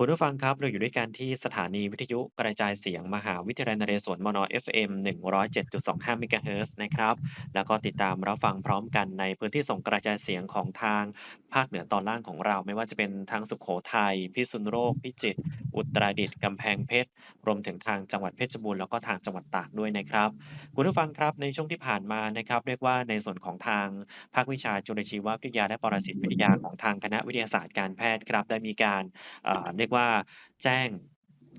คุณผู้ฟังครับ เราอยู่ด้วยกันที่สถานีวิทยุกระจายเสียงมหาวิทยาลัยนเรศวรมน FM 107.25เมกเฮิรตซ์นะครับ แล้วก็ติดตามรับฟังพร้อมกันในพื้นที่ส่งกระจายเสียงของทางภาคเหนือตอนล่างของเรา ไม่ว่าจะเป็นทั้งสุโขทัย พิษณุโลก พิจิตร อุตรดิตถ์ กำแพงเพชร รวมถึงทางจังหวัดเพชรบูรณ์แล้วก็ทางจังหวัดตากด้วยนะครับ คุณผู้ฟังครับในช่วงที่ผ่านมานะครับ เรียกว่าในส่วนของทางภาควิชาจุลชีววิทยาและปรสิตวิทยาของทางคณะวิทยาศาสตร์การแพทย์ครับ ได้มีการเอ่อเรียกว่าแจ้ง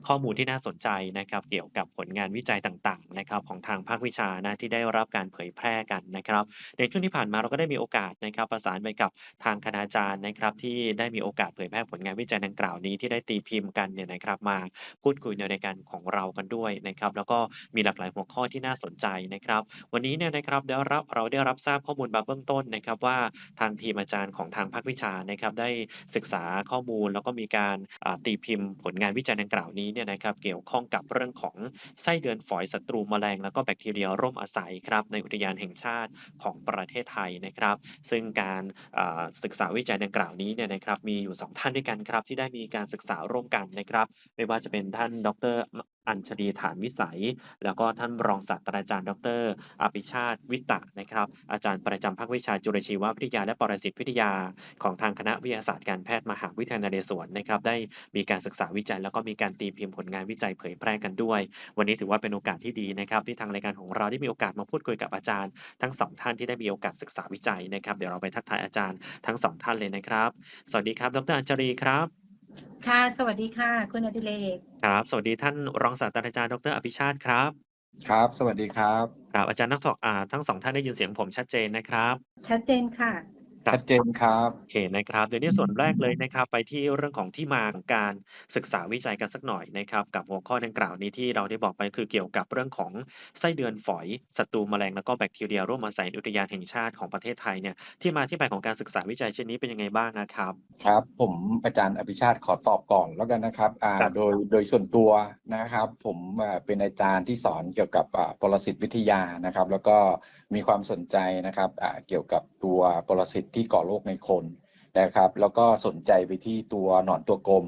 ข้อมูลที่น่าสนใจนะครับ เกี่ยวกับผลงานวิจัยต่างๆนะครับของทางภาควิชานะที่ได้รับการเผยแพร่กันนะครับ ในช่วงที่ผ่านมาเราก็ได้มีโอกาสนะครับ ประสานไปกับทางคณาจารย์นะครับ ที่ได้มีโอกาสเผยแพร่ผลงานวิจัยดังกล่าวนี้ที่ได้ตีพิมพ์กันเนี่ยนะครับ มาพูดคุยในรายการของเรากันด้วยนะครับ แล้วก็มีหลากหลายหัวข้อที่น่าสนใจนะครับ วันนี้เนี่ยนะครับได้รับเราได้รับทราบข้อมูลมาเบื้องต้นนะครับ ว่าทางทีมอาจารย์ของทางภาควิชานะครับ ได้ศึกษาข้อมูลแล้วก็มีการตีพิมพ์ผลงานวิจัยดังกล่าวนี้ี้เนี่ยนะครับเกี่ยวข้องกับเรื่องของไส้เดือนฝอยศัตรูแมลง แล้วก็แบคทีเรียร่มอาศัยครับในอุทยานแห่งชาติของประเทศไทยนะครับ ซึ่งการศึกษาวิจัยดังกล่าวนี้เนี่ยนะครับมีอยู่ 2 ท่านด้วยกันครับที่ได้มีการศึกษาร่วมกันนะครับ ไม่ว่าจะเป็นท่านดร อัญชลีฐานวิสัย แล้วก็ท่านรองศาสตราจารย์ ดร.อภิชาติวิตะนะครับ อาจารย์ประจำภาควิชาจุลชีววิทยาและปรสิตวิทยา ของทางคณะวิทยาศาสตร์การแพทย์มหาวิทยาลัยนเรศวรนะครับ ได้มีการศึกษาวิจัย แล้วก็มีการตีพิมพ์ผลงานวิจัยเผยแพร่กันด้วย วันนี้ถือว่าเป็นโอกาสที่ดีนะครับที่ทางรายการของเราได้มีโอกาสมาพูดคุยกับอาจารย์ทั้ง2ท่านที่ได้มีโอกาสศึกษาวิจัยนะครับ เดี๋ยวเราไปทักทายอาจารย์ทั้ง2ท่านเลยนะครับ สวัสดีครับ ดร.อัญชลีครับ ค่ะ สวัสดีค่ะ คุณอดิเรก ครับ สวัสดีท่านรองศาสตราจารย์ดร.อภิชาติครับ ครับ สวัสดีครับ ครับ อาจารย์นักถอกอ่าทั้ง2ท่านได้ยินเสียงผมชัดเจนนะครับ ชัดเจนค่ะครั ชับดเจนครับโอเคนะครับเดี๋ยวนี้ส่วนแรกเลยนะครับ ไปที่เรื่องของที่มาของการศึกษาวิจัยกันสักหน่อยนะครับ กับหัวข้อดังกล่าวนี้ที่เราได้บอกไปคือเกี่ยวกับเรื่องของไส้เดือนฝอยศัตรูแมลงแล้วก็แบคทีเรียร่วมอาศัยในอุทยานแห่งชาติของประเทศไทยเนี่ยที่มาที่ไปของการศึกษาวิจัยชิ้นนี้เป็นยังไงบ้างอะครับ?ครับ ผมอาจารย์อภิชาติขอตอบก่อนแล้วกันนะครับอ่าครับโดยโดยส่วนตัวนะครับ ผมอ่าเป็นอาจารย์ที่สอนเกี่ยวกับอ่าปรสิตวิทยานะครับ แล้วก็มีความสนใจนะครับอ่าเกี่ยวกับตัวปรสิตที่ก่อโรคในคนนะครับ แล้วก็สนใจไปที่ตัวหนอนตัวกลม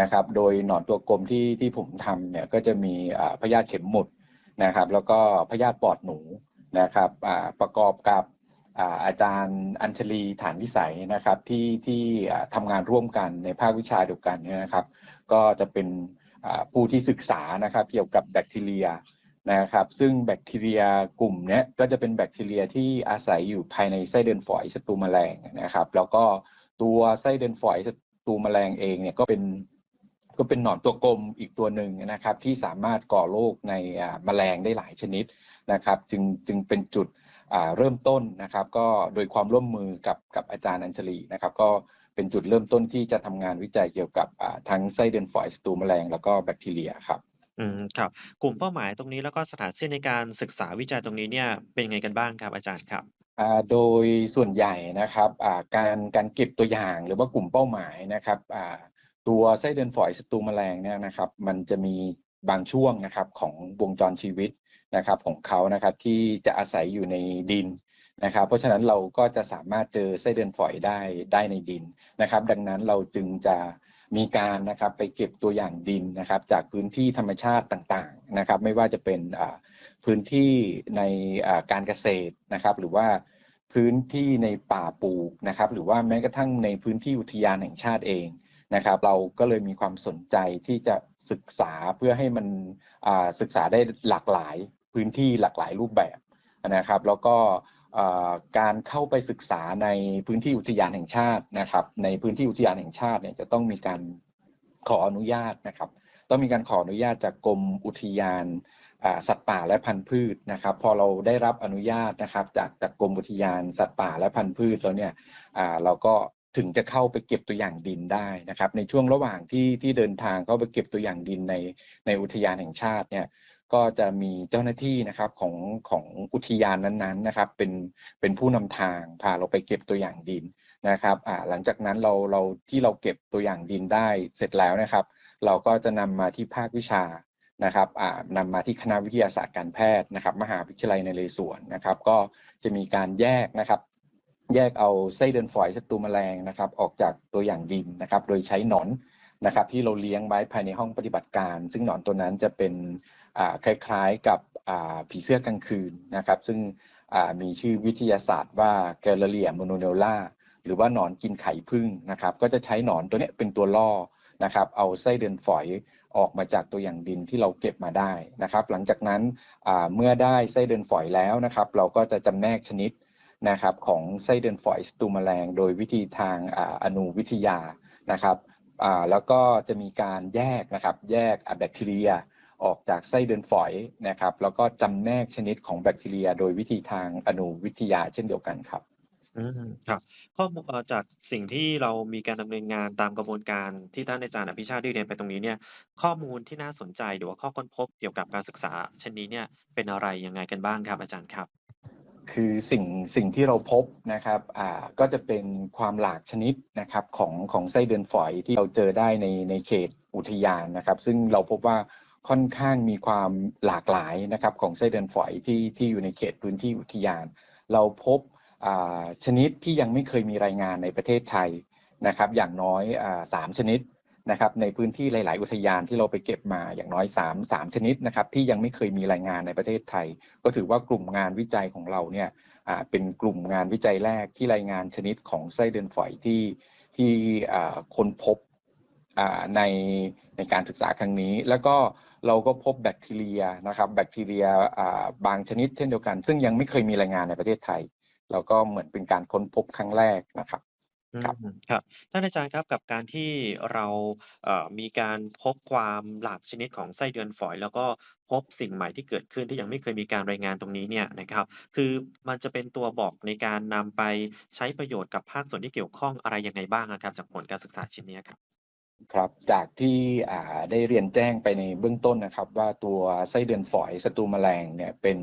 นะครับ โดยหนอนตัวกลมที่ที่ผมทำเนี่ยก็จะมีพยาธิเข็มหมุดนะครับ แล้วก็พยาธิปอดหนูนะครับประกอบกับอาจารย์อัญชลีฐานวิสัยนะครับที่ที่ทำงานร่วมกันในภาควิชาเดียวกันเนี่ยนะครับ ก็จะเป็นผู้ที่ศึกษานะครับเกี่ยวกับแบคทีเรีย นะครับซึ่งแบคทีเรียกลุ่มเนี้ยก็จะเป็นแบคทีเรียที่อาศัยอยู่ภายในไส้เดือนฝอยศัตรูแมลงนะครับ แล้วก็ตัวไส้เดือนฝอยศัตรูแมลงเองเนี่ยก็เป็นก็เป็นหนอนตัวกลมอีกตัวหนึ่งนะครับ ที่สามารถก่อโรคในแมลงได้หลายชนิดนะครับ จึงจึงเป็นจุดเริ่มต้นนะครับ ก็โดยความร่วมมือกับกับอาจารย์อัญชลีนะครับ ก็เป็นจุดเริ่มต้นที่จะทำงานวิจัยเกี่ยวกับทั้งไส้เดือนฝอยศัตรูแมลง แล้วก็แบคทีเรียครับ อืม ครับ กลุ่มเป้าหมายตรงนี้ แล้วก็สถานที่ในการศึกษาวิจัยตรงนี้เนี่ย เป็นยังไงกันบ้างครับอาจารย์ครับ?อ่า โดยส่วนใหญ่นะครับ อ่า การ การเก็บตัวอย่าง หรือว่ากลุ่มเป้าหมายนะครับ อ่า ตัวไส้เดือนฝอยศัตรูแมลงเนี่ยนะครับ มันจะมีบางช่วงนะครับของวงจรชีวิตนะครับของเขานะครับ ที่จะอาศัยอยู่ในดินนะครับ เพราะฉะนั้นเราก็จะสามารถเจอไส้เดือนฝอยได้ ได้ในดินนะครับ ดังนั้นเราจึงจะ มีการนะครับไปเก็บตัวอย่างดินนะครับ จากพื้นที่ธรรมชาติต่างๆนะครับ ไม่ว่าจะเป็นพื้นที่ในการเกษตรนะครับ หรือว่าพื้นที่ในป่าปลูกนะครับ หรือว่าแม้กระทั่งในพื้นที่อุทยานแห่งชาติเองนะครับ เราก็เลยมีความสนใจที่จะศึกษาเพื่อให้มันศึกษาได้หลากหลายพื้นที่หลากหลายรูปแบบนะครับ แล้วก็ การเข้าไปศึกษาในพื้นที่อุทยานแห่งชาตินะครับ ในพื้นที่อุทยานแห่งชาติเนี่ยจะต้องมีการขออนุญาตนะครับ ต้องมีการขออนุญาตจากกรมอุทยานสัตว์ป่าและพันธุ์พืชนะครับ พอเราได้รับอนุญาตนะครับ จากจากกรมอุทยานสัตว์ป่าและพันธุ์พืชแล้วเนี่ยเราก็ ถึงจะเข้าไปเก็บตัวอย่างดินได้นะครับ ในช่วงระหว่างที่ที่เดินทางเข้าไปเก็บตัวอย่างดินในในอุทยานแห่งชาติเนี่ยก็จะมีเจ้าหน้าที่นะครับของของอุทยานนั้นๆนะครับ เป็นเป็นผู้นำทางพาเราไปเก็บตัวอย่างดินนะครับอ่าหลังจากนั้นเราเราที่เราเก็บตัวอย่างดินได้เสร็จแล้วนะครับ เราก็จะนำมาที่ภาควิชานะครับอ่านำมาที่คณะวิทยาศาสตร์การแพทย์นะครับ มหาวิทยาลัยในเรศวรนะครับ ก็จะมีการแยกนะครับ แยกเอาไส้เดือนฝอยศัตรูแมลงนะครับ ออกจากตัวอย่างดินนะครับ โดยใช้หนอนนะครับที่เราเลี้ยงไว้ภายในห้องปฏิบัติการ ซึ่งหนอนตัวนั้นจะเป็นคล้ายๆกับผีเสื้อกลางคืนนะครับ ซึ่งมีชื่อวิทยาศาสตร์ว่าแกลเลียโมโนเนล่าหรือว่าหนอนกินไข่ผึ้งนะครับ ก็จะใช้หนอนตัวนี้เป็นตัวล่อนะครับ เอาไส้เดือนฝอยออกมาจากตัวอย่างดินที่เราเก็บมาได้นะครับ หลังจากนั้นเมื่อได้ไส้เดือนฝอยแล้วนะครับ เราก็จะจำแนกชนิด นะครับของไส้เดือนฝอยสตูแมลง โดยวิธีทางออนุวิทยานะครับแล้วก็จะมีการแยกนะครับแยกแบคทีเรียออกจากไส้เดือนฝอยนะครับ แล้วก็จำแนกชนิดของแบคทีเรีย โดยวิธีทางอนุวิทยาเช่นเดียวกันครับอืมครับข้อมูลจากสิ่งที่เรามีการดำเนินงานตามกระบวนการที่ท่านอาจารย์อภิชาติได้เรียนไปตรงนี้เนี่ยข้อมูลที่น่าสนใจหรือว่าข้อค้นพบเกี่ยวกับการศึกษาเช่นนี้เนี่ยเป็นอะไรยังไงกันบ้างครับอาจารย์ครับ คือสิ่งสิ่งที่เราพบนะครับอ่าก็จะเป็นความหลากชนิดนะครับของของไส้เดือนฝอยที่เราเจอได้ในในเขตอุทยานนะครับ ซึ่งเราพบว่าค่อนข้างมีความหลากหลายนะครับของไส้เดือนฝอยที่ที่อยู่ในเขตพื้นที่อุทยาน เราพบอ่าชนิดที่ยังไม่เคยมีรายงานในประเทศไทยนะครับ อย่างน้อยอ่าสามชนิด นะครับในพื้นที่หลาย ๆ อุทยานที่เราไปเก็บมาอย่างน้อย 3 3 ชนิดนะครับที่ยังไม่เคยมีรายงานในประเทศไทย ก็ถือว่ากลุ่มงานวิจัยของเราเนี่ยเป็นกลุ่มงานวิจัยแรกที่รายงานชนิดของไส้เดือนฝอยที่ที่ค้นพบในในการศึกษาครั้งนี้ แล้วก็เราก็พบแบคทีเรียนะครับแบคทีเรียบางชนิดเช่นเดียวกัน ซึ่งยังไม่เคยมีรายงานในประเทศไทย เราก็เหมือนเป็นการค้นพบครั้งแรกนะครับ อืครับมครับ ท่านอาจารย์ครับกับการที่เรา เอ่อ มีการพบความหลากชนิดของไส้เดือนฝอย แล้วก็พบสิ่งใหม่ที่เกิดขึ้นที่ยังไม่เคยมีการรายงานตรงนี้เนี่ยนะครับ คือมันจะเป็นตัวบอกในการนำไปใช้ประโยชน์กับภาคส่วนที่เกี่ยวข้องอะไรยังไงบ้างอะครับ จากผลการศึกษาชิ้นเนี้ยครับ ครับ จากที่ อ่า ได้เรียนแจ้งไปในเบื้องต้นนะครับว่า ตัวไส้เดือนฝอยศัตรูแมลงเนี่ยเป็น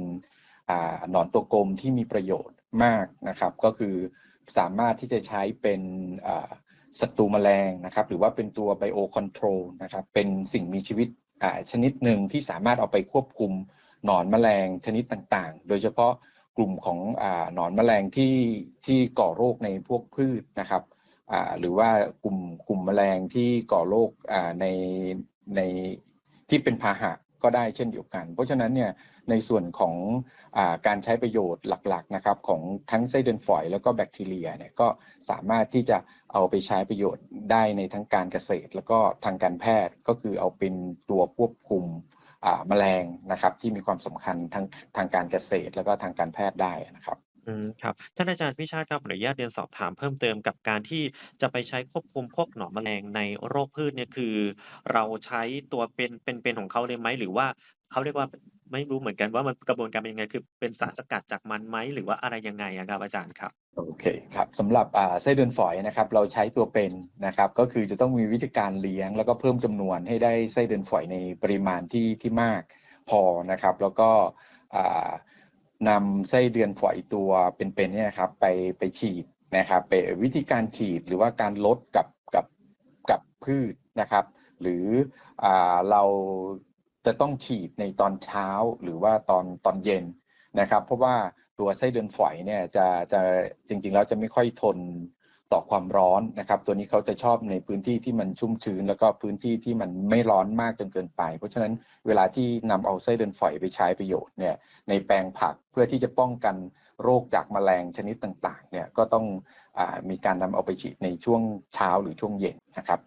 อ่า หนอนตัวกลมที่มีประโยชน์มากนะครับ ก็คือ สามารถที่จะใช้เป็นศัตรูแมลงนะครับ หรือว่าเป็นตัวไบโอคอนโทรลนะครับ เป็นสิ่งมีชีวิตชนิดหนึ่งที่สามารถเอาไปควบคุมหนอนแมลงชนิดต่างๆ โดยเฉพาะกลุ่มของอหนอนแมลงที่ที่ก่อโรคในพวกพืชนะครับหรือว่ากลุ่มกลุ่มแมลงที่ก่อโรคในในที่เป็นพาหะ ก็ได้เช่นเดียวกัน เพราะฉะนั้นเนี่ยในส่วนของอการใช้ประโยชน์หลักๆนะครับของทั้งไส้เดือนฝอยแล้วก็แบคทีเรียเนี่ยก็สามารถที่จะเอาไปใช้ประโยชน์ได้ในทั้งการเกษตร แล้วก็ทางการแพทย์ก็คือเอาเป็นตัวควบคุมแมลงนะครับที่มีความสำคัญทั้งทางการเกษตร แล้วก็ทางการแพทย์ได้นะครับ อืม ครับ ท่านอาจารย์พิชาติครับ ขออนุญาตเรียนสอบถามเพิ่มเติมกับการที่จะไปใช้ควบคุมพวกหนอนแมลงในโรคพืชเนี่ย คือเราใช้ตัวเป็น เป็นเป็นของเขาเลยไหม หรือว่าเขาเรียกว่า ไม่รู้เหมือนกันว่า มัน กระบวนการเป็นยังไง คือเป็นสารสกัดจากมันไหม หรือว่าอะไรยังไงอะครับอาจารย์ครับ โอเคครับ สำหรับ อ่า ไส้เดือนฝอยนะครับ เราใช้ตัวเป็นนะครับ ก็คือจะต้องมีวิธีการเลี้ยง แล้วก็เพิ่มจำนวนให้ได้ไส้เดือนฝอยในปริมาณที่ ที่มากพอนะครับ แล้วก็ อ่า นำไส้เดือนฝอยตัวเป็นๆเนี่ยครับไปไปฉีดนะครับไปวิธีการฉีดหรือว่าการลดกับกับกับพืชนะครับ หรืออเราจะต้องฉีดในตอนเช้าหรือว่าตอนตอนเย็นนะครับ เพราะว่าตัวไส้เดือนฝอยเนี่ยจะจะจริงๆแล้วจะไม่ค่อยทน ต่อความร้อนนะครับ ตัวนี้เขาจะชอบในพื้นที่ที่มันชุ่มชื้น แล้วก็พื้นที่ที่มันไม่ร้อนมากจนเกินไป เพราะฉะนั้นเวลาที่นำเอาไส้เดือนฝอยไปใช้ประโยชน์เนี่ยในแปลงผักเพื่อที่จะป้องกันโรคจากแมลงชนิดต่างๆเนี่ยก็ต้องอมีการนำเอาไปฉีดในช่วงเช้าหรือช่วงเย็นนะครับ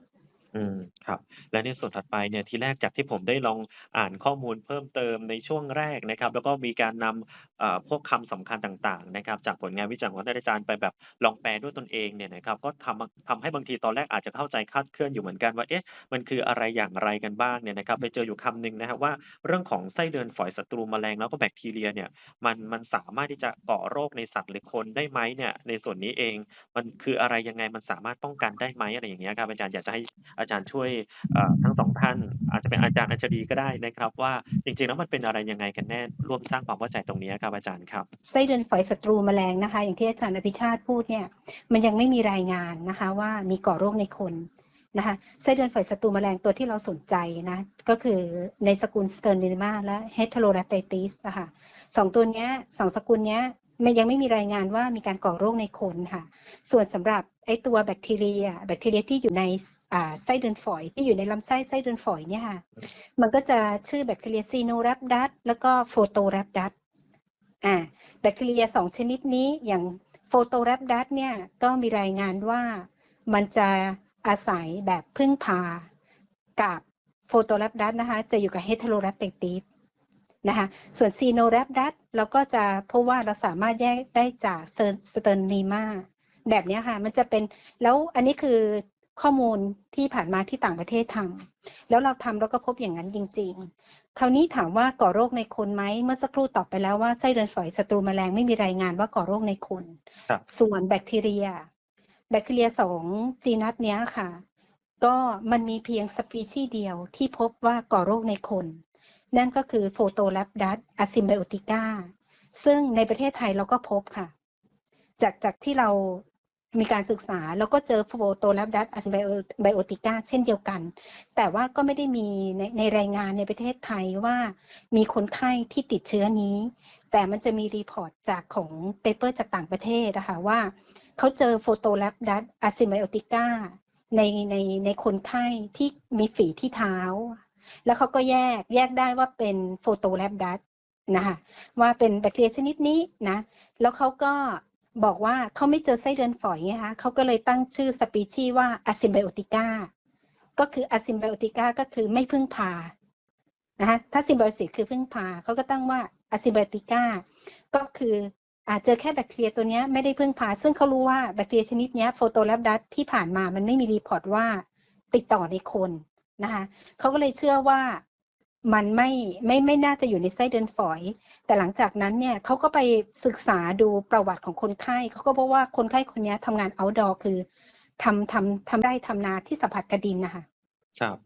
อืม ครับ และในส่วนถัดไปเนี่ยทีแรกจากที่ผมได้ลองอ่านข้อมูลเพิ่มเติมในช่วงแรกนะครับ แล้วก็มีการนำเอ่อพวกคำสำคัญต่างๆนะครับ จากผลงานวิจัยของท่านอาจารย์ไปแบบลองแปลด้วยตนเองเนี่ยนะครับ ก็ทำทำให้บางทีตอนแรกอาจจะเข้าใจคลาดเคลื่อนอยู่เหมือนกันว่าเอ๊ะมันคืออะไรอย่างไรกันบ้างเนี่ยนะครับ ไปเจออยู่คำหนึ่งนะครับว่าเรื่องของไส้เดือนฝอยศัตรูแมลงแล้วก็แบคทีเรียเนี่ยมันมันสามารถที่จะก่อโรคในสัตว์หรือคนได้ไหมเนี่ยในส่วนนี้เอง มันคืออะไรยังไงมันสามารถป้องกันได้ไหมอะไรอย่างเงี้ยครับอาจารย์อยากจะให้อาจารย์ช่วยทั้งสองท่าน อาจจะเป็นอาจารย์อัญชลีก็ได้นะครับ ว่าจริงๆแล้วมันเป็นอะไรยังไงกันแน่ร่วมสร้างความเข้าใจตรงนี้ครับอาจารย์ครับไส้เดือนฝอยศัตรูแมลงนะคะ อย่างที่อาจารย์อภิชาติพูดเนี่ยมันยังไม่มีรายงานนะคะว่ามีก่อโรคในคนนะคะไส้เดือนฝอยศัตรูแมลงตัวที่เราสนใจนะก็คือในสกุลสเตอร์นิมาและเฮตโร r าไตติสอะคะสองตัวนี้สองสกุลนี้มันยังไม่มีรายงานว่ามีการก่อโรคในคนค่ะ ส่วนสำหรับ ไอตัวแบคทีเรีย แบคทีเรียที่อยู่ในอ่าไส้เดือนฝอย ที่อยู่ในลำไส้ไส้เดือนฝอยเนี่ยค่ะ มันก็จะชื่อแบคทีเรียซีโนแรปดัสแล้วก็โฟโตแรปดัสอ่าแบคทีเรียสองชนิดนี้อย่างโฟโตแรปดัสเนี่ยก็มีรายงานว่ามันจะอาศัยแบบพึ่งพากับโฟโตแรปดัสนะคะจะอยู่กับเฮตโรแรปติติสนะคะส่วนซีโนแรปดัสเราก็จะพบว่าเราสามารถแยกได้จากสเตอร์นีมา แบบเนี้ยค่ะ มันจะเป็นแล้วอันนี้คือข้อมูลที่ผ่านมาที่ต่างประเทศทำแล้วเราทำแล้วก็พบอย่างนั้นจริง ๆ คราวนี้ถามว่าก่อโรคในคนไหมเมื่อสักครู่ตอบไปแล้วว่าไส้เดือนฝอยศัตรูแมลงไม่มีรายงานว่าก่อโรคในคนครับส่วนแบคทีเรีย แบคทีเรียสองจีนัสเนี้ยค่ะ ก็มันมีเพียงสปีชีส์เดียวที่พบว่าก่อโรคในคน นั่นก็คือโฟโตแลปดัสอะซิมไบโอติกาซึ่งในประเทศไทยเราก็พบค่ะ จากจากที่เรา มีการศึกษาแล้วก็เจอโฟโตแลปดัสอะซิมไบโอติก้าเช่นเดียวกัน แต่ว่าก็ไม่ได้มีในในรายงานในประเทศไทยว่ามีคนไข้ที่ติดเชื้อนี้ แต่มันจะมีรีพอร์ตจากของเปเปอร์จากต่างประเทศนะคะว่าเขาเจอโฟโตแลปดัสอะซิมไบโอติก้าในในในคนไข้ที่มีฝีที่เท้า แล้วเขาก็แยกแยกได้ว่าเป็นโฟโตแลปดัสนะคะว่าเป็นแบคทีเรียชนิดนี้นะ แล้วเขาก็ บอกว่าเขาไม่เจอไส้เดือนฝอยไงคะเขาก็เลยตั้งชื่อสปีชีส์ว่าอะซิมไบโอติกาก็คืออะซิมไบโอติกาก็คือไม่พึ่งพานะคะถ้าซิมไบโอซิสคือพึ่งพาเขาก็ตั้งว่าอะซิมไบโอติกาก็คืออาจเจอแค่แบคทีเรียตัวนี้ไม่ได้พึ่งพา ซึ่งเขารู้ว่าแบคทีเรียชนิดนี้โฟโตแลปดัสที่ผ่านมามันไม่มีรีพอร์ตว่าติดต่อในคนนะคะเขาก็เลยเชื่อว่า มันไม่ไม่ไม่น่าจะอยู่ในไส้เดือนฝอย แต่หลังจากนั้นเนี่ยเขาก็ไปศึกษาดูประวัติของคนไข้เขาก็พบว่าคนไข้คนนี้ทำงาน outdoor คือทำทำทำไร่ทำนาที่สัมผัสกับดินนะคะครับ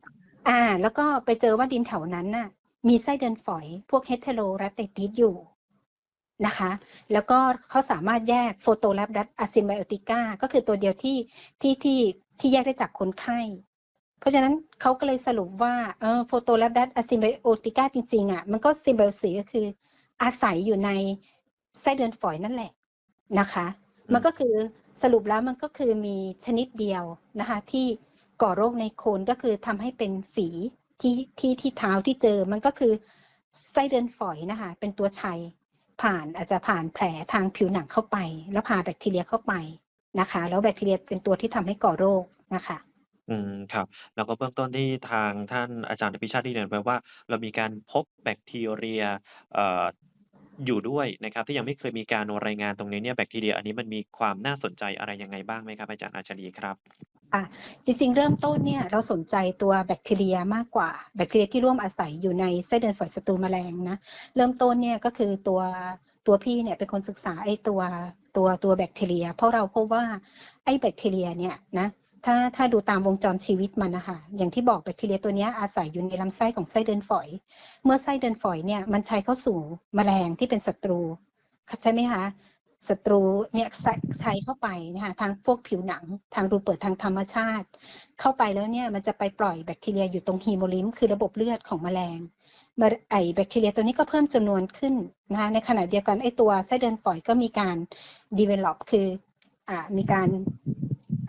อ่า แล้วก็ไปเจอว่าดินแถวนั้นน่ะ มีไส้เดือนฝอย พวกเฮเทโรแรปติติสอยู่นะคะ แล้วก็เขาสามารถแยกโฟโตแรปดัสอะซิมไบโอติกาก็คือตัวเดียวที่ที่ที่ที่แยกได้จากคนไข้ เพราะฉะนั้นเขาก็เลยสรุปว่าเออโฟโตแรปดัสอะซิมไบโอติกาจริงๆอะมันก็ซิมไบโอซิสก็คืออาศัยอยู่ในไส้เดือนฝอยนั่นแหละนะคะอืมมันก็คือสรุปแล้วมันก็คือมีชนิดเดียวนะคะ ที่ก่อโรคในโคนก็คือทำให้เป็นฝีที่ที่ที่เท้าที่เจอมันก็คือไส้เดือนฝอยนะคะ เป็นตัวชัยผ่านอาจจะผ่านแผลทางผิวหนังเข้าไป แล้วพาแบคทีเรียเข้าไปนะคะ แล้วแบคทีเรียเป็นตัวที่ทำให้ก่อโรคนะคะ อืม ครับ แล้วก็เบื้องต้นที่ทางท่านอาจารย์อภิชาติได้เรียนไปว่า เรามีการพบแบคทีเรีย เอ่อ อยู่ด้วยนะครับ ที่ยังไม่เคยมีการรายงานตรงนี้เนี่ย แบคทีเรียอันนี้มันมีความน่าสนใจอะไรยังไงบ้างไหมครับ อาจารย์อาชรีครับอะ จริง ๆ เริ่มต้นเนี่ย เราสนใจตัวแบคทีเรียมากกว่า แบคทีเรียที่ร่วมอาศัยอยู่ในไส้เดือนฝอยศัตรูแมลงนะ เริ่มต้นเนี่ย ก็คือตัว ตัวพี่เนี่ยเป็นคนศึกษาไอ้ตัว ตัว ตัวแบคทีเรีย เพราะเราพบว่า ไอ้แบคทีเรียเนี่ยนะ ถ้าถ้าดูตามวงจรชีวิตมันนะคะอย่างที่บอกแบคทีเรียตัวนี้อาศัยอยู่ในลำไส้ของไส้เดือนฝอย เมื่อไส้เดือนฝอยเนี่ยมันใช้เข้าสู่แมลงที่เป็นศัตรูใช่ไหมคะศัตรูเนี่ยใส่ใช้เข้าไปนะคะทางพวกผิวหนัง ทางรูเปิดทางธรรมชาติ เข้าไปแล้วเนี่ยมันจะไปปล่อยแบคทีเรียอยู่ตรงฮีโมลิมคือระบบเลือดของแมลงไอแบคทีเรียตัวนี้ก็เพิ่มจำนวนขึ้นนะคะในขณะเดียวกันไอตัวไส้เดือนฝอยก็มีการ develop คืออ่ามีการ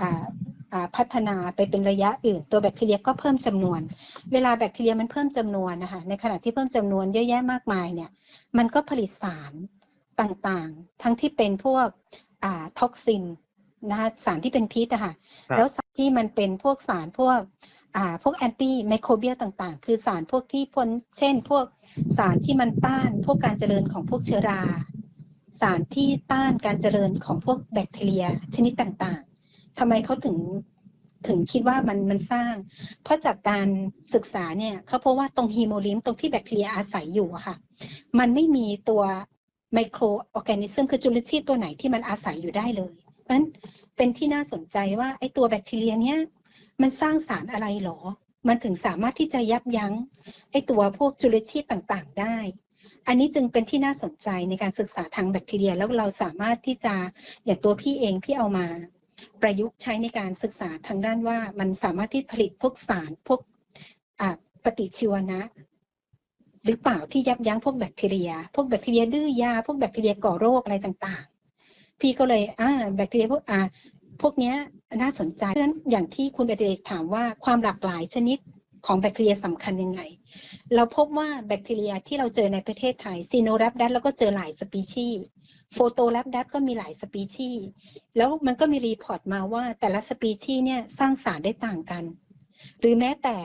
อ่า พัฒนาไปเป็นระยะอื่น ตัวแบคทีเรียก็เพิ่มจำนวน เวลาแบคทีเรียมันเพิ่มจำนวนนะคะในขณะที่เพิ่มจำนวนเยอะแยะมากมายเนี่ยมันก็ผลิตสารต่างๆ ทั้งที่เป็นพวกอ่าท็อกซินนะคะสารที่เป็นพิษอะค่ะครับแล้วสารที่มันเป็นพวกสารพวกอ่าพวกแอนตี้ไมโครเบียต่างๆ คือสารพวกที่พ้นเช่น พวกสารที่มันต้านพวกการเจริญของพวกเชื้อรา สารที่ต้านการเจริญของพวกแบคทีเรียชนิดต่างๆ ทำไมเขาถึงถึงคิดว่ามันมันสร้าง เพราะจากการศึกษาเนี่ยเขาพบว่าตรงฮีโมลิมตรงที่แบคทีเรียอาศัยอยู่อะค่ะ มันไม่มีตัวไมโครออร์แกนิซึมคือจุลชีพตัวไหนที่มันอาศัยอยู่ได้เลยเพราะฉะนั้นเป็นที่น่าสนใจว่าไอ้ตัวแบคทีเรียเนี้ยมันสร้างสารอะไรหรอ มันถึงสามารถที่จะยับยั้งไอ้ตัวพวกจุลชีพต่างๆ ได้ อันนี้จึงเป็นที่น่าสนใจในการศึกษาทางแบคทีเรียแล้วเราสามารถที่จะอย่างตัวพี่เองพี่เอามา ประยุกต์ใช้ในการศึกษาทางด้านว่ามันสามารถที่ผลิตพวกสารพวกปฏิชีวนะ หรือเปล่าที่ยับยั้งพวกแบคทีเรีย พวกแบคทีเรียดื้อยา พวกแบคทีเรียก่อโรคอะไรต่างๆ พี่ก็เลยอ่าแบคทีเรียพวกอ่าพวกเนี้ยน่าสนใจเพราะฉะนั้นอย่างที่คุณอดิเรกถามว่าความหลากหลายชนิด ของแบคทีเรียสำคัญยังไง เราพบว่าแบคทีเรียที่เราเจอในประเทศไทยซีโนแรปดัสแล้วก็เจอหลายสปีชีส์โฟโตแรปดัสก็มีหลายสปีชีส์แล้วมันก็มีรีพอร์ตมาว่าแต่ละสปีชีส์เนี่ยสร้างสารได้ต่างกัน หรือแม้แต่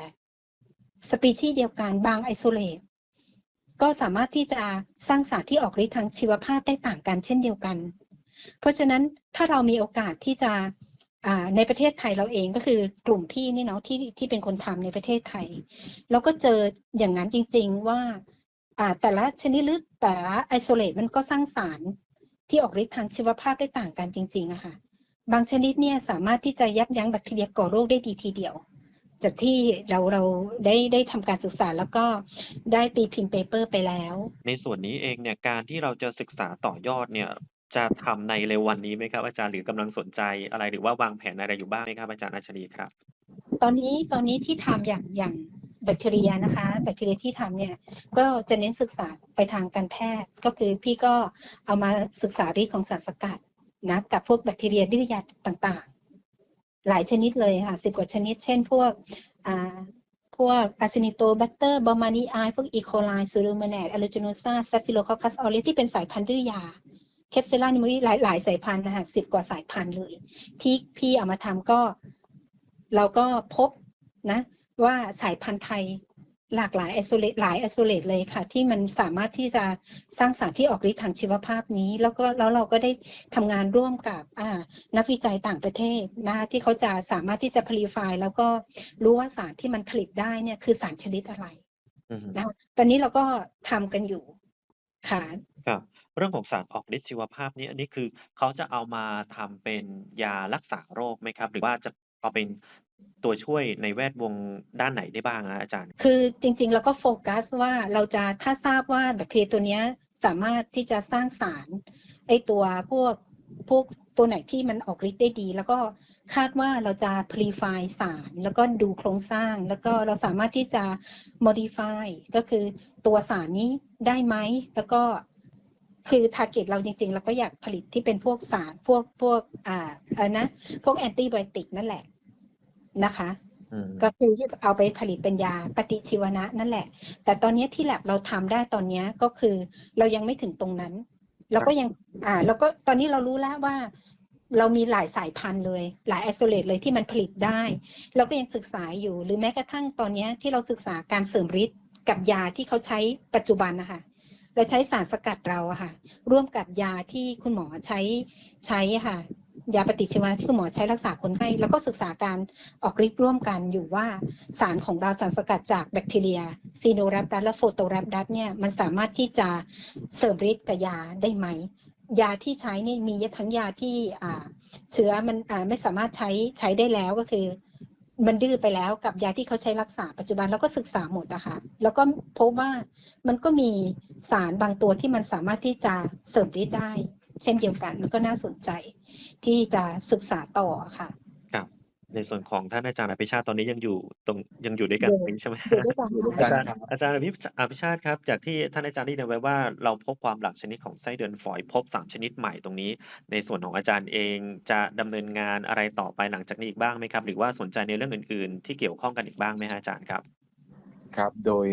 สปีชีส์เดียวกันบางไอโซเลตก็สามารถที่จะสร้างสารที่ออกฤทธิ์ทางชีวภาพได้ต่างกันเช่นเดียวกัน เพราะฉะนั้นถ้าเรามีโอกาสที่จะ ในประเทศไทยเราเองก็คือกลุ่มพี่นี่เนาะที่ที่เป็นคนทำในประเทศไทย เราก็เจออย่างนั้นจริง ๆว่าอ่าแต่ละชนิดหรือแต่ละไอโซเลตมันก็สร้างสารที่ออกฤทธิ์ทางชีวภาพได้ต่างกันจริงๆอะค่ะ บางชนิดเนี่ยสามารถที่จะยับยั้งแบคทีเรียก่อโรคได้ดีทีเดียว จากที่เราเราได้ได้ทำการศึกษาแล้วก็ได้ตีพิมพ์เปเปอร์ไปแล้ว ในส่วนนี้เองเนี่ยการที่เราจะศึกษาต่อยอดเนี่ย จะทำในเร็ววันนี้ไหมครับอาจารย์หรือกำลังสนใจอะไรหรือว่าวางแผนอะไรอยู่บ้างไหมครับอาจารย์อัชรีครับ ตอนนี้ตอนนี้ที่ทำอย่างอย่างแบคทีเรียนะคะแบคทีเรียที่ทำเนี่ยก็จะเน้นศึกษาไปทางการแพทย์ ก็คือพี่ก็เอามาศึกษาฤทธิ์ของสารสกัดนะกับพวกแบคทีเรียดื้อยาต่างๆ หลายชนิดเลยค่ะสิบกว่าชนิด เช่นพวกอ่าพวกอาซินิโตแบคเตอร์บอมานีไอพวกอีโคไลซูรูมาแนดอ l ล r จ n น s าซ p ฟิโลคอคัสออเรที่เป็นสายพันธุ์ดื้อยา เคปเซล่านิมอรีหลายหลายสายพันธุ์นะคะสิบกว่าสายพันธุ์เลย ที่พี่เอามาทำก็เราก็พบนะว่าสายพันธุ์ไทยหลากหลายไอโซเลตหลายไอโซเลตเลยค่ะ ที่มันสามารถที่จะสร้างสารที่ออกฤทธิ์ทางชีวภาพนี้ แล้วก็แล้วเราก็ได้ทำงานร่วมกับอ่านักวิจัยต่างประเทศนะคะที่เขาจะสามารถที่จะผลิตไฟแล้วก็รู้ว่าสารที่มันผลิตได้เนี่ยคือสารชนิดอะไรอือฮึนะคะตอนนี้เราก็ทำกันอยู่ ค่ะ ครับ เรื่องของสารออกฤทธิ์ชีวภาพนี้อันนี้คือเขาจะเอามาทำเป็นยารักษาโรคไหมครับ หรือว่าจะเอาเป็นตัวช่วยในแวดวงด้านไหนได้บ้างอะอาจารย์ คือจริงๆแล้วก็โฟกัสว่าเราจะถ้าทราบว่าแบคทีเรียตัวเนี้ยสามารถที่จะสร้างสารไอตัวพวก พวกตัวไหนที่มันออกฤทธิ์ได้ดี แล้วก็คาดว่าเราจะ purify สาร แล้วก็ดูโครงสร้าง แล้วก็เราสามารถที่จะ modify ก็คือตัวสารนี้ได้ไหม แล้วก็คือ target เราจริง ๆ เราก็อยากผลิตที่เป็นพวกสารพวกพวกอ่าอะไรนะ พวกแอนติไบโอติกนั่นแหละนะคะอืมก็คือเอาไปผลิตเป็นยาปฏิชีวนะนั่นแหละ แต่ตอนนี้ที่แลบเราทำได้ตอนนี้ก็คือเรายังไม่ถึงตรงนั้น เราก็ยังอ่า แล้วก็ตอนนี้เรารู้แล้วว่า เรามีหลายสายพันธุ์เลย หลายไอโซเลตเลยที่มันผลิตได้ เราก็ยังศึกษาอยู่ หรือแม้กระทั่งตอนนี้ที่เราศึกษาการเสริมฤทธิ์กับยาที่เขาใช้ปัจจุบันนะคะเราใช้สารสกัดเราอะค่ะ ร่วมกับยาที่คุณหมอใช้ใช้อะค่ะ ยาปฏิชีวนะที่คุณหมอใช้รักษาคนไข้แล้วก็ศึกษาการออกฤทธิ์ร่วมกันอยู่ว่าสารของเราสารสกัดจากแบคทีเรียซีโนแรปดัสและโฟโตแรปดัสเนี่ยมันสามารถที่จะเสริมฤทธิ์กับยาได้ไหม ยาที่ใช้นี่มีทั้งยาที่อ่าเชื้อมันอ่าไม่สามารถใช้ใช้ได้แล้วก็คือมันดื้อไปแล้วกับยาที่เขาใช้รักษาปัจจุบันเราก็ศึกษาหมดนะคะแล้วก็พบว่ามันก็มีสารบางตัวที่มันสามารถที่จะเสริมฤทธิ์ได้ เช่นเดียวกันมัน ก็น่าสนใจที่จะศึกษาต่อค่ะครับในส่วนของท่านอาจารย์อภิชาติตอนนี้ยังอยู่ตรงยังอยู่ด้วยกันอยู่ตรงนี้ใช่ไหมอยู่ด้วยกันอยู่ด้วยอากันจารย์ครับอาจารย์อภิอภิชาติครับ จากที่ท่านอาจารย์ได้เรียนไว้ว่าเราพบความหลากชนิดของไส้เดือนฝอยพบสามชนิดใหม่ตรงนี้ ในส่วนของอาจารย์เองจะดำเนินงานอะไรต่อไปหลังจากนี้อีกบ้างไหมครับ หรือว่าสนใจในเรื่องอื่น ๆ ที่เกี่ยวข้องกันอีกบ้างไหมฮะอาจารย์ครับ ครับ โดย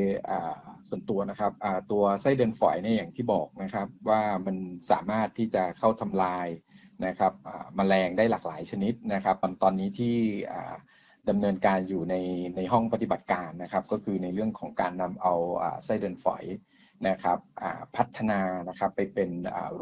ส่วนตัวนะครับตัวไส้เดือนฝอยเนี่ยอย่างที่บอกนะครับ ว่ามันสามารถที่จะเข้าทำลายนะครับอ่าแมลงได้หลากหลายชนิดนะครับ ตอนตอนนี้ที่อ่าดำเนินการอยู่ในในห้องปฏิบัติการนะครับ ก็คือในเรื่องของการนำเอาไส้เดือนฝอยนะครับพัฒนานะครับไปเป็น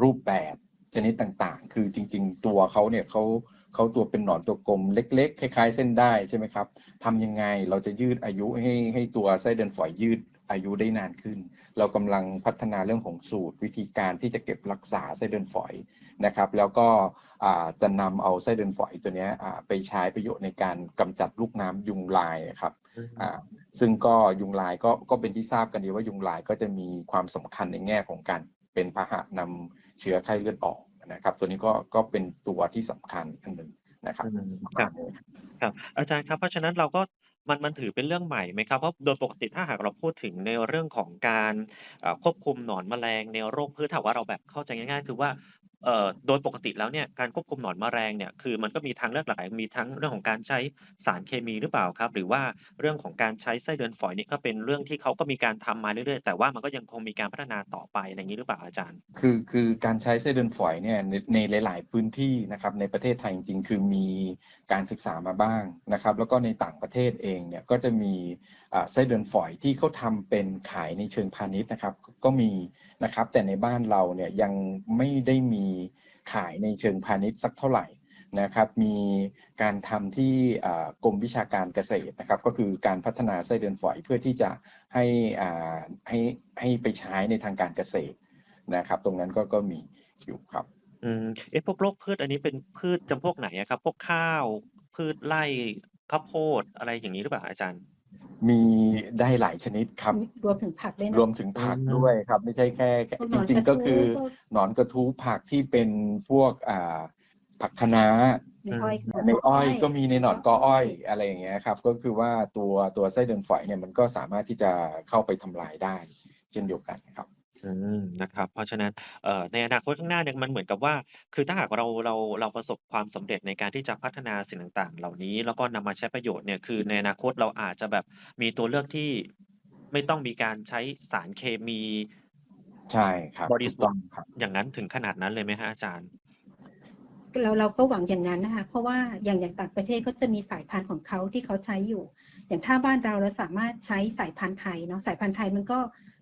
รูปแบบชนิดต่างๆ คือจริง ๆ ตัวเขาเนี่ยเขาเเขาตัวเป็นหนอนตัวกลมเล็ก ๆ คล้าย ๆ เส้นได้ใช่ไหมครับทำยังไงเราจะยืดอายุให้ให้ตัวไส้เดือนฝอยยืดอายุได้นานขึ้น เรากำลังพัฒนาเรื่องของสูตร วิธีการที่จะเก็บรักษาไส้เดือนฝอยนะครับ แล้วก็จะนำเอาไส้เดือนฝอยตัวนี้ไปใช้ประโยชน์ในการกำจัดลูกน้ำยุงลายครับซึ่งก็ยุงลายก็ก็เป็นที่ทราบกันดีว่ายุงลายก็จะมีความสำคัญในแง่ของการเป็นพาหะนำเชื้อไข้เลือดออก นะครับ ตัวนี้ก็ก็เป็นตัวที่สำคัญอันหนึ่งนะครับอืมครับครับ อาจารย์ครับ เพราะฉะนั้นเราก็มันมันถือเป็นเรื่องใหม่ไหมครับ เพราะโดยปกติถ้าหากเราพูดถึงในเรื่องของการควบคุมหนอนแมลงในโรคพืชถ้าว่าเราแบบเข้าใจง่ายๆ คือว่า เอ่อโดยปกติแล้วเนี่ยการควบคุมหนอนแมลงเนี่ยคือมันก็มีทางเลือกหลายมีทั้งเรื่องของการใช้สารเคมีหรือเปล่าครับ หรือว่าเรื่องของการใช้ไส้เดือนฝอยนี่ก็เป็นเรื่องที่เขาก็มีการทำมาเรื่อยๆ แต่ว่ามันก็ยังคงมีการพัฒนาต่อไปอะไรอย่างนี้หรือเปล่าอาจารย์ คือคือการใช้ไส้เดือนฝอยเนี่ยในในหลาย ๆ พื้นที่นะครับในประเทศไทยจริงๆคือมีการศึกษามาบ้างนะครับ แล้วก็ในต่างประเทศเองเนี่ยก็จะมีไส้เดือนฝอยที่เขาทำเป็นขายในเชิงพาณิชย์นะครับ ก็มีนะครับแต่ในบ้านเราเนี่ยยังไม่ได้มีขายในเชิงพาณิชย์สักเท่าไหร่นะครับ มีการทำที่กรมวิชาการเกษตรนะครับ ก็คือการพัฒนาไส้เดือนฝอยเพื่อที่จะให้อ่าให้ให้ไปใช้ในทางการเกษตรนะครับ ตรงนั้นก็ก็มีอยู่ครับอืมเอ๊ะพวกโรคพืชอันนี้เป็นพืชจำพวกไหนครับ พวกข้าว พืชไร่ข้าวโพดอะไรอย่างนี้หรือเปล่าอาจารย์ มีได้หลายชนิดครับ รวมถึงผักด้วยนะ รวมถึงผักอืมด้วยครับ ไม่ใช่แค่แค่พวกหจนอนริงกระๆก็คือทู้พวก หนอนกระทู้ผักที่เป็นพวกอ่าผักคะน้า ในอ้อยในอ้อยก็มีในหนอนกออ้อยอะไรอย่างเงี้ยครับ ก็คือว่าตัวตัวไส้เดือนฝอยเนี่ยมันก็สามารถที่จะเข้าไปทำลายได้ เช่นเดียวกันครับ อืม นะครับ เพราะฉะนั้น เอ่อ ในอนาคตข้างหน้าเนี่ยมันเหมือนกับว่า คือถ้าหากเรา เรา เราประสบความสำเร็จในการที่จะพัฒนาสิ่งต่าง ๆ เหล่านี้ แล้วก็นำมาใช้ประโยชน์เนี่ย คือในอนาคตเราอาจจะแบบมีตัวเลือกที่ไม่ต้องมีการใช้สารเคมี ใช่ครับ บริถูสุกทต้องธิ์ครับ อย่างนั้นถึงขนาดนั้นเลยไหมฮะอาจารย์ เรา เราก็หวังอย่างนั้นนะคะ เพราะว่าอย่าง อย่างต่างประเทศก็จะมีสายพันธุ์ของเขาที่เขาใช้อยู่ อย่างถ้าบ้านเรา เราสามารถใช้สายพันธุ์ไทยเนาะ สายพันธุ์ไทยมันก็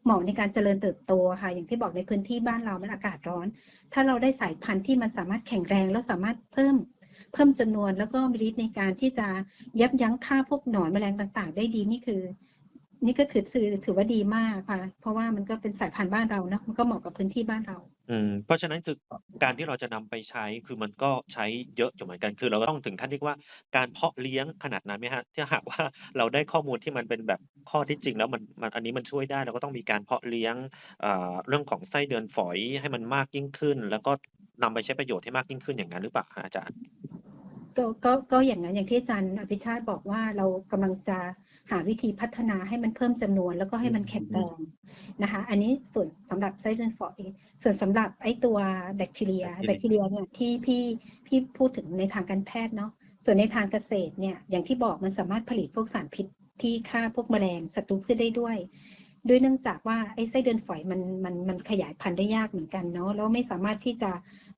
เหมาะในการเจริญเติบโตค่ะ อย่างที่บอกในพื้นที่บ้านเรามันอากาศร้อน ถ้าเราได้สายพันธุ์ที่มันสามารถแข็งแรงแล้วสามารถเพิ่มเพิ่มจำนวนแล้วก็มีฤทธิ์ในการที่จะยับยั้งฆ่าพวกหนอนแมลงต่างๆ ได้ดีนี่คือ นี่ก็คือถือถือว่าดีมากค่ะ เพราะว่ามันก็เป็นสายพันธุ์บ้านเรานะมันก็เหมาะกับพื้นที่บ้านเรา อืม เพราะฉะนั้นคือการที่เราจะนำไปใช้ คือมันก็ใช้เยอะอยู่เหมือนกัน คือเราก็ต้องถึงขั้นที่ว่า การเพาะเลี้ยงขนาดนั้นไหมฮะถ้าหาก ว่า เราได้ข้อมูลที่มันเป็นแบบข้อที่จริงแล้วมัน มัน อันนี้มันช่วยได้ เราก็ต้องมีการเพาะเลี้ยงเอ่อเรื่องของไส้เดือนฝอยให้มันมากยิ่งขึ้น แล้วก็นำไปใช้ประโยชน์ให้มากยิ่งขึ้น อย่างนั้นหรือเปล่าอาจารย์ ก็ ก็ ก็อย่างนั้น อย่างที่อาจารย์อภิชาติบอกว่า เรากำลังจะ หาวิธีพัฒนาให้มันเพิ่มจำนวน แล้วก็ให้มันแข็งแรงนะคะ อันนี้ส่วนสำหรับไส้เดือนฝอยส่วนสำหรับไอ้ตัวแบคทีเรียแบแบคคทีทีเรีเรียยเนี่ยที่พี่พี่พูดถึงในทางการแพทย์เนาะส่วนในทางเกษตรเนี่ยอย่างที่บอกมันสามารถผลิตพวกสารพิษที่ฆ่าพวกแมลงศัตรูพืชได้ด้วย ด้วยเนื่องจากว่าไอ้ไส้เดือนฝอยมันมันมันขยายพันธุ์ได้ยากเหมือนกันเนาะแล้วไม่สามารถที่จะ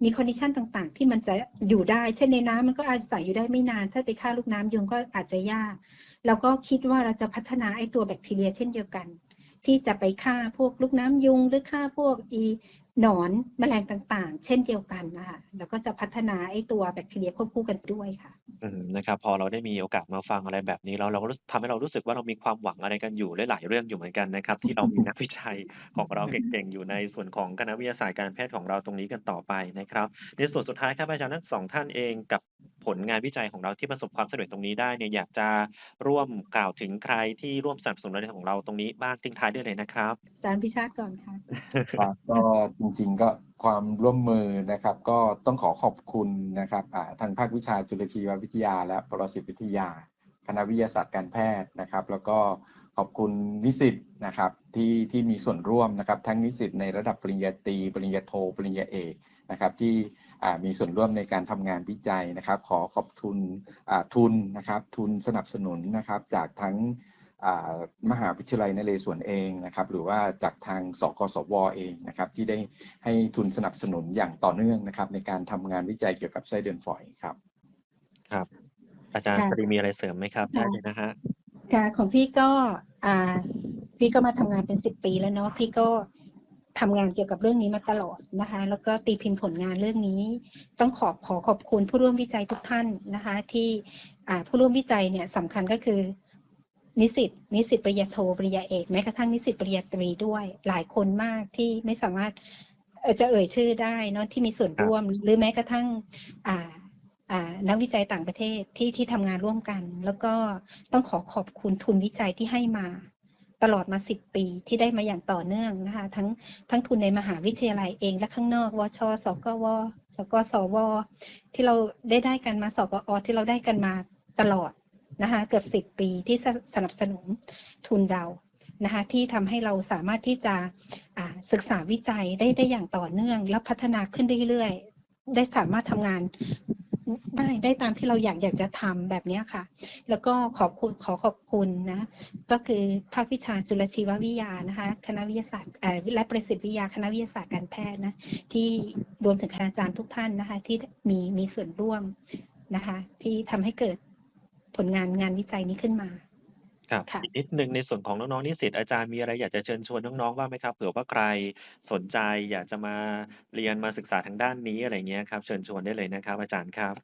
มีคอนดิชันต่างๆ ที่มันจะอยู่ได้ เช่นในน้ำมันก็อาศัยอยู่ได้ไม่นาน ถ้าไปฆ่าลูกน้ำยุงก็อาจจะยาก แล้วก็คิดว่าเราจะพัฒนาไอ้ตัวแบคทีเรีย เช่นเดียวกัน ที่จะไปฆ่าพวกลูกน้ำยุง หรือฆ่าพวกอีหนอนแมลงต่างๆ เช่นเดียวกันนะคะแล้วก็จะพัฒนาไอ้ตัวแบคทีเรียควบคู่กันด้วยค่ะอืมนะครับพอเราได้มีโอกาสมาฟังอะไรแบบนี้แล้วเราก็รู้ทำให้เรารู้สึกว่าเรามีความหวังอะไรกันอยู่หลายๆเรื่องอยู่เหมือนกันนะครับ ที่เรามีนักวิจัยของเราเก่งๆอยู่ในส่วนของคณะวิทยาศาสตร์การแพทย์ของเราตรงนี้กันต่อไปนะครับ ในส่วนสุดท้ายครับอาจารย์ทั้งสองท่านเองกับผลงานวิจัยของเราที่ประสบความสำเร็จตรงนี้ได้เนี่ยอยากจะร่วมกล่าวถึงใครที่ร่วมสนับสนุนในของเราตรงนี้บ้างทิ้งท้ายได้เลยนะครับอาจารย์พิชาติก่อนค่ะครับก็จริงๆก็ความร่วมมือนะครับ ก็ต้องขอขอบคุณนะครับอ่าทางภาควิชาจุลชีววิทยา และปรสิตวิทยา คณะวิทยาศาสตร์การแพทย์นะครับ แล้วก็ขอบคุณนิสิตนะครับที่ที่มีส่วนร่วมนะครับ ทั้งนิสิตในระดับปริญญาตรีปริญญาโทปริญญาเอกนะครับที่อ่ามีส่วนร่วมในการทำงานวิจัยนะครับ ขอขอบทุนอ่าทุนนะครับ ทุนสนับสนุนนะครับจากทั้งอ่า มหาวิทยาลัยนเรศวรเองนะครับ หรือว่าจากทางสกสวเองนะครับ ที่ได้ให้ทุนสนับสนุนอย่างต่อเนื่องนะครับ ในการทำงานวิจัยเกี่ยวกับไส้เดือนฝอยครับ ครับ อาจารย์ค่ะปรีมีอะไรเสริมไหมครับได้เลยนะฮะค่ะของพี่ก็อ่าพี่ก็มาทำงานเป็นสิบปีแล้วเนาะพี่ก็ทำงานเกี่ยวกับเรื่องนี้มาตลอดนะคะ แล้วก็ตีพิมพ์ผลงานเรื่องนี้ ต้องขอบขอขอบคุณผู้ร่วมวิจัยทุกท่านนะคะ ที่อ่าผู้ร่วมวิจัยเนี่ยสำคัญก็คือ นิสิตนิสิตปริญญาโทปริญญาเอกแม้กระทั่งนิสิตปริญญาตรีด้วย หลายคนมากที่ไม่สามารถเอ่อจะเอ่ยชื่อได้เนอะที่มีส่วนร่วม หรือแม้กระทั่งอ่าอ่านักวิจัยต่างประเทศที่ที่ทำงานร่วมกัน แล้วก็ต้องขอขอบคุณทุนวิจัยที่ให้มา ตลอดมาสิบปีที่ได้มาอย่างต่อเนื่องนะคะทั้งทั้งทุนในมหาวิทยาลัยเอง และข้างนอกวชสกวสกสวที่เราได้ได้กันมาสกอที่เราได้กันมาตลอด นะคะเกือบสิบ10 ปีที่สนับสนุนทุนเรานะคะที่ทำให้เราสามารถที่จะศึกษาวิจัยได้ได้อย่างต่อเนื่อง และพัฒนาขึ้นเรื่อยๆ ได้สามารถทำงานได้ได้ตามที่เราอยากอยากจะทำแบบนี้ค่ะ แล้วก็ขอบคุณขอขอบคุณนะก็คือภาควิชาจุลชีววิทยานะคะคณะวิทยาศาสตร์และประสิทธิวิทยาคณะวิทยาศาสตร์การแพทย์นะที่รวมถึงคณาจารย์ทุกท่านนะคะที่มีมีส่วนร่วมนะคะที่ทำให้เกิด ลงานงานวิจัยนี้ขึ้นมาครับค่ะอีกนิดหนึ่งในส่วนของน้องๆนิสิตอาจารย์มีอะไรอยากจะเชิญชวนน้องๆบ้างไหมครับเผื่อว่าใครสนใจอยากจะมาเรียนมาศึกษาทางด้านนี้อะไรเงี้ยครับ เชิญชวนได้เลยนะครับ อาจารย์ครับ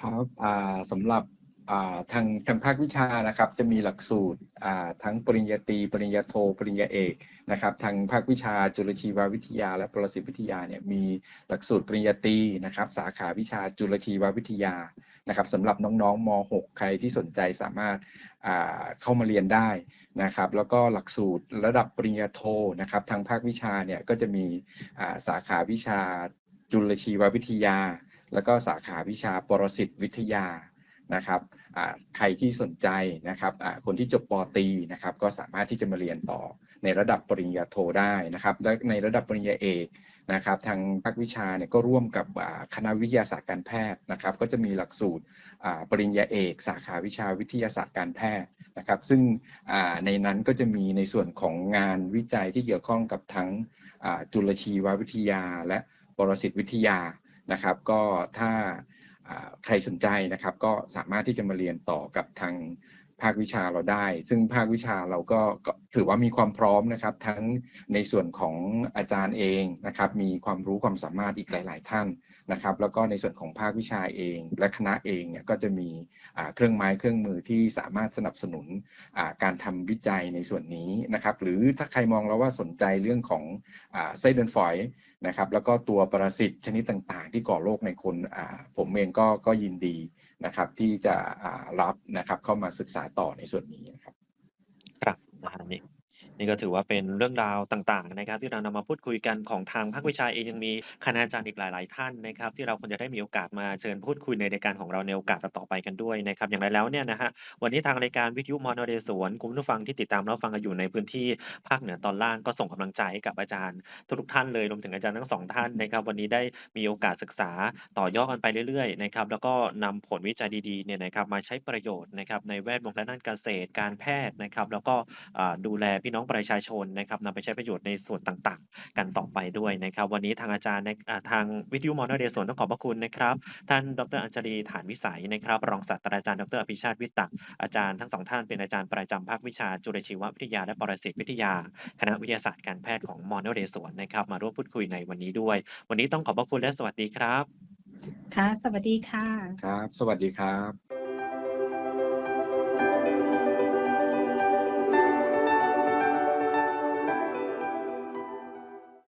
ครับอ่าสำหรับอ่า ทางทางภาควิชานะครับจะมีหลักสูตรทั้งปริญญาตรีปริญญาโท ปริญญาเอกนะครับทางภาควิชาจุลชีววิทยา และปรสิตวิทยาเนี่ยมีหลักสูตรปริญญาตรีนะครับสาขาวิชาจุลชีววิทยานะครับสำหรับน้องๆม .6 ใครที่สนใจสามารถเข้ามาเรียนได้นะครับแล้วก็หลักสูตรระดับปริญญาโทนะครับทางภาควิชาเนี่ยก็จะมีสาขาวิชาจุลชีววิทยา แล้วก็สาขาวิชาปรสิตวิทยา นะครับใครที่สนใจนะครับคนที่จบปตีนะครับก็สามารถที่จะมาเรียนต่อในระดับปริญญาโทได้นะครับและในระดับปริญญาเอกนะครับทางภาควิชาเนี่ยก็ร่วมกับคณะวิทยาศาสตร์การแพทย์นะครับ ก็จะมีหลักสูตรปริญญาเอก สาขาวิชาวิทยาศาสตร์การแพทย์นะครับ ซึ่งในนั้นก็จะมีในส่วนของงานวิจัยที่เกี่ยวข้องกับทั้งจุลชีววิทยา และปรสิตวิทยานะครับ ก็ถ้า ใครสนใจนะครับ ก็สามารถที่จะมาเรียนต่อกับทางภาควิชาเราได้ ซึ่งภาควิชาเราก็ถือว่ามีความพร้อมนะครับ ทั้งในส่วนของอาจารย์เองนะครับ มีความรู้ความสามารถอีกหลาย ๆ ท่าน นะครับ แล้วก็ในส่วนของภาควิชาเอง และคณะเองเนี่ยก็จะมีเครื่องไม้เครื่องมือที่สามารถสนับสนุนการทำวิจัยในส่วนนี้นะครับ หรือถ้าใครมองแล้วว่าสนใจเรื่องของไส้เดือนฝอยนะครับ แล้วก็ตัวปรสิตชนิดต่างๆ ที่ก่อโรคในคนผมเองก็ก็ยินดีนะครับที่จะรับนะครับเข้ามาศึกษาต่อในส่วนนี้นะครับ ครับนะฮะนี่ นี่ก็ถือว่าเป็นเรื่องราวต่างๆนะครับ ที่เรานำมาพูดคุยกันของทางภาควิชาเองยังมีคณาจารย์อีกหลาย ๆ ท่านนะครับ ที่เราควรจะได้มีโอกาสมาเชิญพูดคุยในรายการของเราในโอกาสต่อไปกันด้วยนะครับ อย่างไรแล้วเนี่ยนะฮะวันนี้ทางรายการวิทยุมอนเรศวรคุณผู้ฟังที่ติดตามเรับฟังกันอยู่ในพื้นที่ภาคเหนือตอนล่างก็ส่งกำลังใจกับอาจารย์ทุกท่านเลยรวมถึงอาจารย์ทั้งสองท่านนะครับ วันนี้ได้มีโอกาสศึกษาต่อยอดกันไปเรื่อย ๆ นะครับ แล้วก็นำผลวิจัยดี ๆ เนี่ยนะครับมาใช้ประโยชน์นะครับในแวดวงด้านเกษตรการแพทย์นะครับ แล้วก็อ่าดูแลพี่น้องประชาชนนะครับนำไปใช้ประโยชน์ในส่วนต่างๆ กันต่อไปด้วยนะครับ วันนี้ทางอาจารย์ในอ่าทางวิทยุมอนเรศวรต้องขอบพระคุณนะครับ ท่านดรอัญชลีฐานวิสัยนะครับ รองศาสตราจารย์ดรอภิชาติวิตตะอาจารย์ทั้งสองท่านเป็นอาจารย์ประจำภาควิชาจุลชีววิทยาและปรสิตวิทยา คณะวิทยาศาสตร์การแพทย์ของมอนเรศวรนะครับ มาร่วมพูดคุยในวันนี้ด้วย วันนี้ต้องขอบพระคุณและสวัสดีครับ ค่ะ สวัสดีค่ะ ครับ สวัสดีครับ